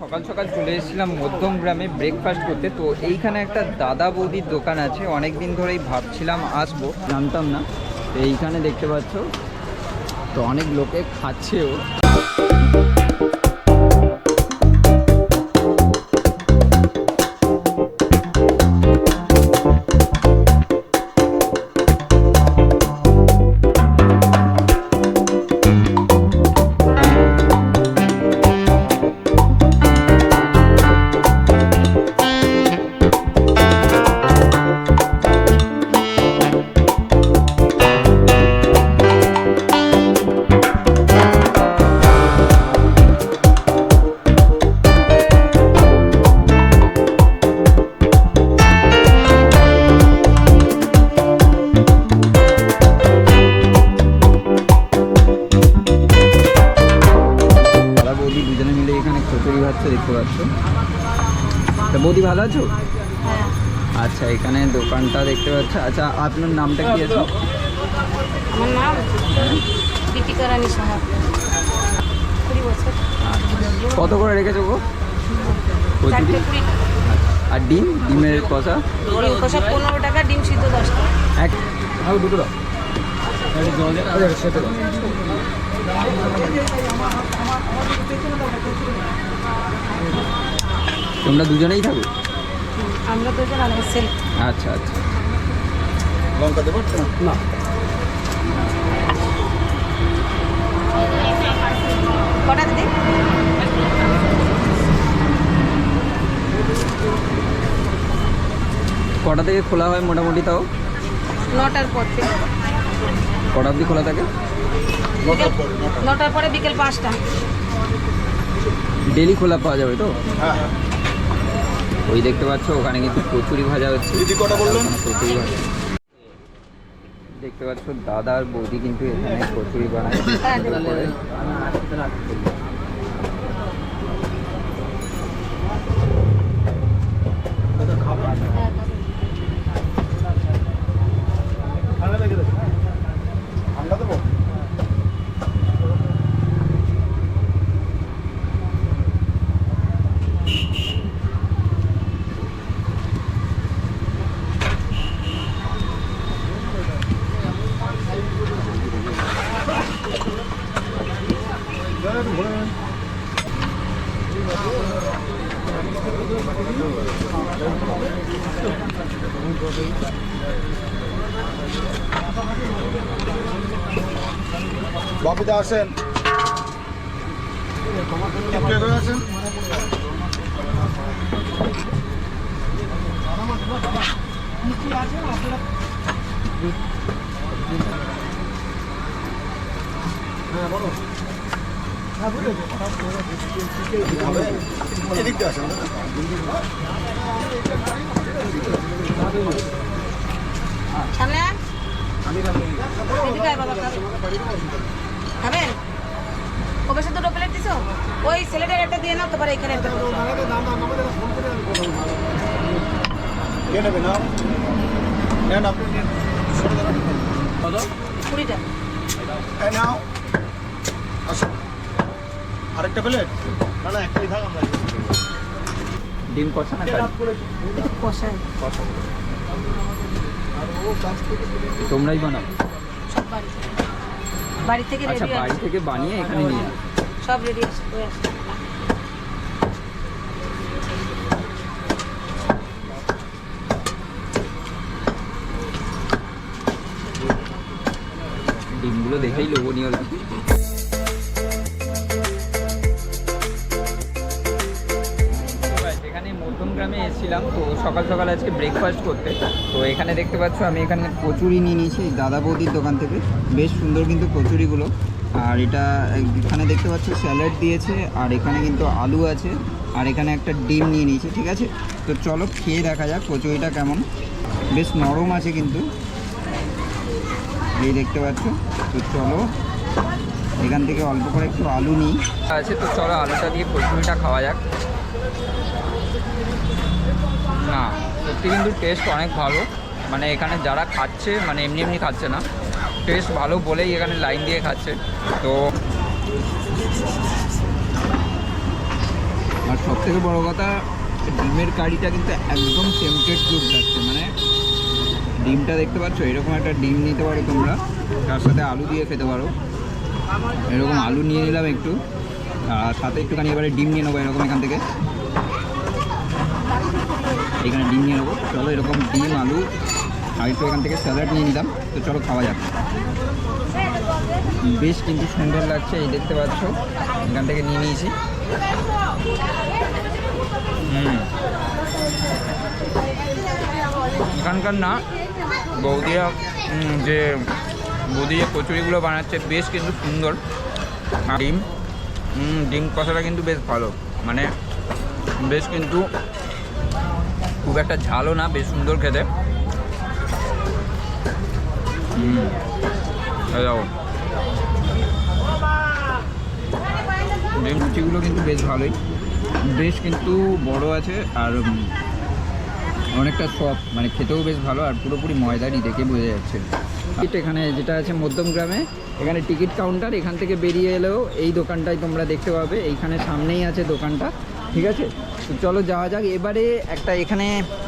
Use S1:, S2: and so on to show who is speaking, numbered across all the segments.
S1: সকাল সকাল চলে এসেছিলাম মধ্যম গ্রামে ব্রেকফাস্ট করতে। তো এইখানে একটা দাদা বৌদির দোকান আছে অনেক দিন ধরেই ভাবছিলাম আসব। জানতাম না। তো এইখানে দেখতে পাচ্ছ, তো অনেক লোকে খাচ্ছেও বৌদি
S2: হ্যাঁ।
S1: আচ্ছা এখানে দোকানটা দেখতে পাচ্ছ। আচ্ছা আপনার নামটা কি আছে?
S2: আমার নাম দীপিকা রানী সাহা।
S1: কত করে রেখেছো গো? আর ডিম? ডিমের কষা?
S2: ডিম কষা পনেরো টাকা ডিম সিদ্ধ দশ টাকা।
S1: এক আর দুটো দাও। তোমরা দুজনেই থাকো?
S2: আমরা দুজন আলাদা সেল
S1: আচ্ছা আচ্ছা।
S2: কটা দিদি?
S1: কটা থেকে খোলা হয় মোটামুটি তাও?
S2: নটার পর থেকে।
S1: কটা অবধি খোলা থাকে?
S2: নটার পরে বিকেল পাঁচটা।
S1: ডেলি খোলা পাওয়া যাবে তো? ওই দেখতে পাচ্ছ ওখানে কিন্তু কচুরি ভাজা হচ্ছে।
S3: দিদি কটা বললেন?
S1: কচুরি ভাজা। দেখতে পাচ্ছ দাদার বৌদি কিন্তু এখানে কচুরি বানায়
S2: হ্যাঁ,
S1: সুন্দর করে।
S3: ঠান্ডা দেবো বাপিদা আসেন। কে করে আছেন? এদিক দিয়ে আসেন।
S2: সামনে খাবেন? দুটো প্লেট দিছো? ওই ছেলেটার একটা দিয়ে নাও তোমার এখানে একটা।
S3: দাঁড়ান।
S2: কুড়িটা।
S3: আরেকটা প্লেট না না একটাই থাক আমরা।
S1: ডিম কষা না
S2: কষায়
S1: কষা তোমরাই বানাও
S2: বাড়ি থেকে।
S1: আচ্ছা বাড়ি থেকে বানিয়ে এখানে নিয়ে আসো।
S2: সব রেডি হয়ে আছে।
S1: ডিমগুলো দেখেই লোভনীয় লাগে গ্রামে এসেছিলাম তো সকাল সকাল আজকে ব্রেকফাস্ট করতে। তো এখানে দেখতে পাচ্ছ, আমি এখানে কচুরি নিয়ে নিয়েছি দাদা বৌদির দোকান থেকে। বেশ সুন্দর কিন্তু কচুরিগুলো। আর এটা এখানে দেখতে পাচ্ছ স্যালাড দিয়েছে, আর এখানে কিন্তু আলু আছে, আর এখানে একটা ডিম নিয়ে নিয়েছি, ঠিক আছে? তো চলো খেয়ে দেখা যাক কচুরিটা কেমন। বেশ নরম আছে কিন্তু। এই দেখতে পাচ্ছ, তো চলো এখান থেকে অল্প করে একটু আলু নিই। আছে, তো চলো আলুটা দিয়ে কচুরিটা খাওয়া যাক। না, সত্যি কিন্তু টেস্ট অনেক ভালো। মানে এখানে যারা খাচ্ছে মানে এমনি এমনি খাচ্ছে না টেস্ট ভালো বলেই এখানে লাইন দিয়ে খাচ্ছে। তো আর সব থেকে বড় কথা, ডিমের কারিটা কিন্তু একদম টেম্পটেড ফুড লাগছে মানে ডিমটা দেখতে পাচ্ছ, এরকম একটা ডিম নিতে পারো তোমরা। তার সাথে আলু দিয়ে খেতে পারো। এরকম আলু নিয়ে নিলাম একটু। আর সাথে একটুখানি এবারে ডিম নিয়ে নেব, এরকম এখান থেকে। এখানে ডিম নিয়ে নেব। চলো এরকম ডিম, আলু আর একটু এখান থেকে স্যালাড নিয়ে নিলাম। তো চলো খাওয়া যাক। বেশ কিন্তু সুন্দর লাগছে, এই দেখতে পাচ্ছ। এখান থেকে নিয়ে নিয়েছি। এখানকার না, বৌদিয়া যে বৌদি যে কচুরিগুলো বানাচ্ছে, বেশ কিন্তু সুন্দর। ডিম ডিম কষাটা কিন্তু বেশ ভালো। মানে বেশ কিন্তু খুব একটা ঝালও না, বেশ সুন্দর খেতে। ডিম লুচিগুলো কিন্তু বেশ ভালোই। বেশ কিন্তু বড় আছে আর অনেকটা সফট মানে খেতেও বেশ ভালো আর পুরোপুরি ময়দারই দেখে বোঝা যাচ্ছে। টিকিট এখানে যেটা আছে মধ্যম গ্রামে, এখানে টিকিট কাউন্টার এখান থেকে বেরিয়ে এলেও এই দোকানটাই তোমরা দেখতে পাবে। এইখানে সামনেই আছে দোকানটা, ঠিক আছে? চলো যাওয়া যাক। এবারে একটা এখানে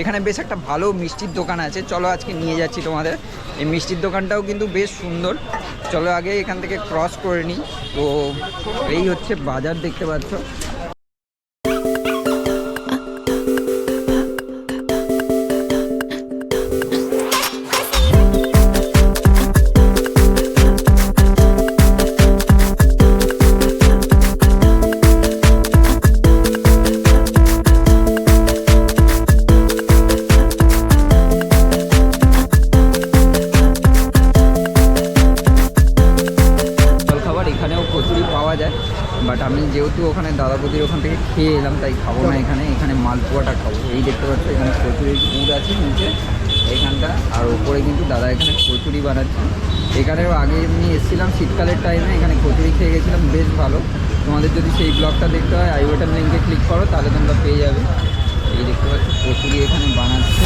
S1: এখানে বেশ একটা ভালো মিষ্টির দোকান আছে। চলো আজকে নিয়ে যাচ্ছি তোমাদের। এই মিষ্টির দোকানটাও কিন্তু বেশ সুন্দর। চলো আগে এখান থেকে ক্রস করে নিই। তো এই হচ্ছে বাজার দেখতে পাচ্ছ। খেয়ে এলাম, তাই খাব না এখানে। এখানে মালপোয়াটা খাব। এই দেখতে পাচ্ছ, এখানে কচুরি গুড় আছে নিচে এখানটা আর ওপরে কিন্তু দাদা এখানে কচুরি বানাচ্ছে। এখানেও আগে এমনি এসেছিলাম শীতকালের টাইমে এখানে কচুরি খেয়ে গেছিলাম, বেশ ভালো। তোমাদের যদি সেই ব্লগটা দেখতে হয় আই বাটন লিঙ্কে ক্লিক করো, তাহলে তোমরা পেয়ে যাবে। এই দেখতে পাচ্ছ, কচুরি এখানে বানাচ্ছে।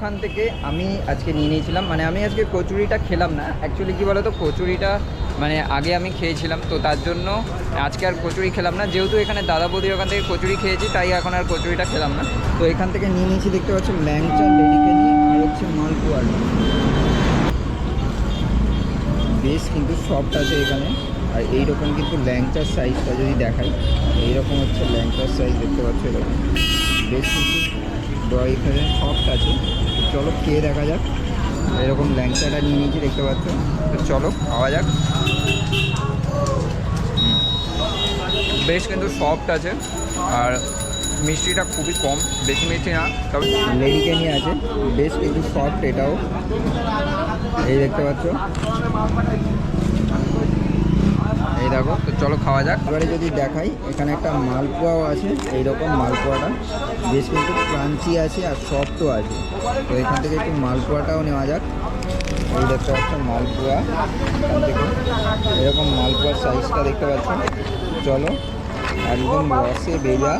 S1: ওখান থেকে আমি আজকে নিয়ে নিয়েছিলাম। মানে আমি আজকে কচুরিটা খেলাম না। অ্যাকচুয়ালি কী বলো তো কচুরিটা মানে আগে আমি খেয়েছিলাম। তো তার জন্য আজকে আর কচুরি খেলাম না। যেহেতু এখানে দাদা বৌদির ওখান থেকে কচুরি খেয়েছি, তাই এখন আর কচুরিটা খেলাম না। তো এখান থেকে নিয়ে নিয়েছি, দেখতে পাচ্ছি, ল্যাংচা লেডিকেনি আর হচ্ছে মালপোয়ার। বেশ কিন্তু সফট আছে এখানে। আর এইরকম কিন্তু ল্যাংচার সাইজটা যদি দেখাই, এইরকম হচ্ছে ল্যাংচার সাইজ দেখতে পাচ্ছ এরকম। বেশ কিন্তু ব- এখানে সফট আছে। চলো, কে দেখা যাক? এরকম ল্যাংচাটা নিয়ে নিয়েছি, দেখতে পাচ্ছ? চলো, খাওয়া যাক। বেশ কিন্তু সফট আছে, আর মিষ্টিটা খুবই কম, বেশি মিষ্টি না, তবে লেডিকেনি আছে। বেশ কিন্তু সফট এটাও। এই দেখতে পাচ্ছ? দেখো। তো চলো খাওয়া যাক। এবারে যদি দেখাই, এখানে একটা মালপোয়াও আছে, এইরকম মালপোয়াটা। বেশ কিন্তু ক্রাঞ্চি আছে আর সফটও আছে। তো এখান থেকে একটু মালপোয়াটাও নেওয়া যাক। এই দেখতে পাচ্ছ মালপোয়া। এরকম মালপোয়ার সাইজটা দেখতে পাচ্ছ। চলো, একদম রসে বেজা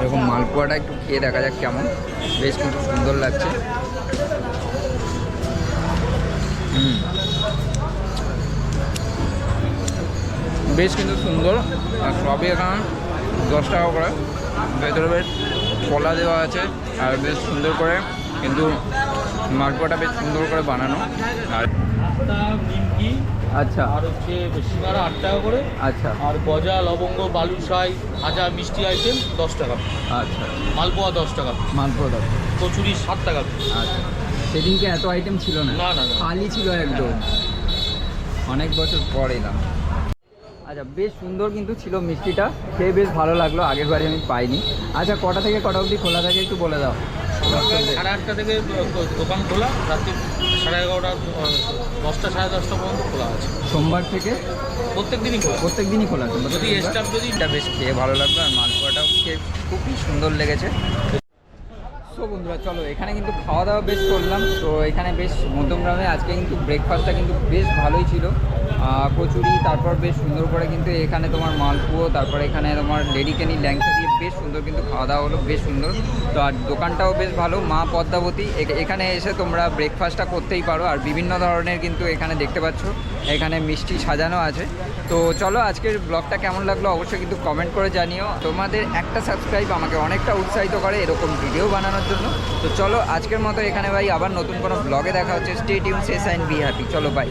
S1: এরকম মালপোয়াটা একটু খেয়ে দেখা যাক কেমন। বেশ কিন্তু সুন্দর লাগছে। বেশ কিন্তু সুন্দর আর সবই এখানে দশ টাকা করে। ভেতরে বেশ কলা দেওয়া আছে আর বেশ সুন্দর করে কিন্তু মালপোয়াটা বেশ সুন্দর করে বানানো। আর আচ্ছা।
S4: আর হচ্ছে সিঙ্গারা আট টাকা করে।
S1: আচ্ছা।
S4: আর গজা লবঙ্গ বালুশাই ভাজা মিষ্টি আইটেম দশ টাকা।
S1: আচ্ছা।
S4: মালপোয়া দশ টাকা।
S1: মালপোয়া দাও
S4: কচুরি সাত টাকা।
S1: আচ্ছা। সেদিনকে এত আইটেম ছিল না।
S4: না, না, না।
S1: খালি ছিল একদম। অনেক বছর পর এলাম। আচ্ছা বেশ সুন্দর কিন্তু ছিল মিষ্টিটা। খেয়ে বেশ ভালো লাগল আগের বারে আমি পাইনি। আচ্ছা কটা থেকে কটা অবধি খোলা থাকে একটু বলে দাও।
S4: সাড়ে আটটা থেকে দোকান খোলা রাত্রি সাড়ে এগারোটা দশটা সাড়ে দশটা পর্যন্ত খোলা আছে।
S1: সোমবার থেকে?
S4: প্রত্যেক দিনই খোলা।
S1: প্রত্যেক দিনই খোলা আছে।
S4: যদি স্টাফ যদি
S1: বেশ খেয়ে ভালো লাগল আর মালপোয়াটাও খেয়ে খুবই সুন্দর লেগেছে। সো বন্ধুরা চলো এখানে কিন্তু খাওয়া দাওয়া বেশ করলাম। তো এখানে বেশ মধ্যমগ্রামে আজকে কিন্তু ব্রেকফাস্টটা কিন্তু বেশ ভালোই ছিল। কচুরি, তারপর বেশ সুন্দর করে কিন্তু এখানে তোমার মালপুয়ো, তারপর এখানে তোমার লেডিকেনি, ল্যাংচা দিয়ে বেশ সুন্দর কিন্তু খাওয়া দাওয়া হলো, বেশ সুন্দর। তো আর দোকানটাও বেশ ভালো, মা পদ্মাবতী। এখানে এসে তোমরা ব্রেকফাস্টটা করতেই পারো, আর বিভিন্ন ধরনের কিন্তু এখানে দেখতে পাচ্ছ, এখানে মিষ্টি সাজানো আছে। তো চলো আজকের ব্লগটা কেমন লাগল অবশ্যই কিন্তু কমেন্ট করে জানিও। তোমাদের একটা সাবস্ক্রাইব আমাকে অনেকটা উৎসাহিত করে এরকম ভিডিও বানানোর জন্য। তো চলো আজকের মতো এখানে ভাই, আবার নতুন কোনো ব্লগে দেখা হচ্ছে। স্টেট ইউন সে সাইন বি হ্যাপি চলো বাই